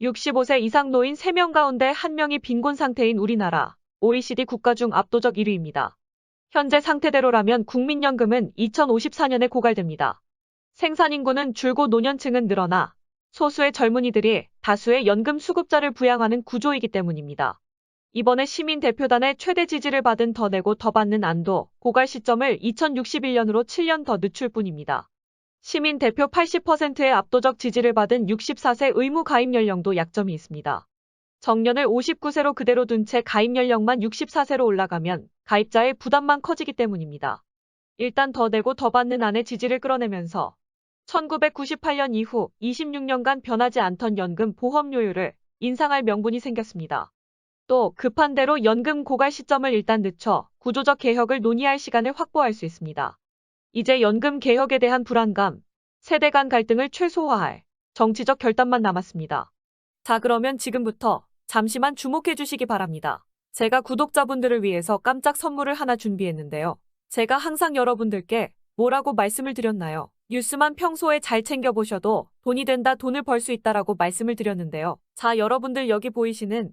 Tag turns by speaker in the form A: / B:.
A: 65세 이상 노인 3명 가운데 1명이 빈곤 상태인 우리나라. OECD 국가 중 압도적 1위입니다. 현재 상태대로라면 국민연금은 2054년에 고갈됩니다. 생산인구는 줄고 노년층은 늘어나 소수의 젊은이들이 다수의 연금 수급자를 부양하는 구조이기 때문입니다. 이번에 시민 대표단의 최대 지지를 받은 더 내고 더 받는 안도 고갈 시점을 2061년으로 7년 더 늦출 뿐입니다. 시민 대표 80%의 압도적 지지를 받은 64세 의무 가입 연령도 약점이 있습니다. 정년을 59세로 그대로 둔 채 가입 연령만 64세로 올라가면 가입자의 부담만 커지기 때문입니다. 일단 더 내고 더 받는 안의 지지를 끌어내면서 1998년 이후 26년간 변하지 않던 연금 보험료율을 인상할 명분이 생겼습니다. 또 급한 대로 연금 고갈 시점을 일단 늦춰 구조적 개혁을 논의할 시간을 확보할 수 있습니다. 이제 연금 개혁에 대한 불안감, 세대 간 갈등을 최소화할 정치적 결단만 남았습니다. 자, 그러면 지금부터 잠시만 주목해 주시기 바랍니다. 제가 구독자분들을 위해서 깜짝 선물을 하나 준비했는데요. 제가 항상 여러분들께 뭐라고 말씀을 드렸나요? 뉴스만 평소에 잘 챙겨보셔도 돈이 된다, 돈을 벌 수 있다라고 말씀을 드렸는데요. 자, 여러분들 여기 보이시는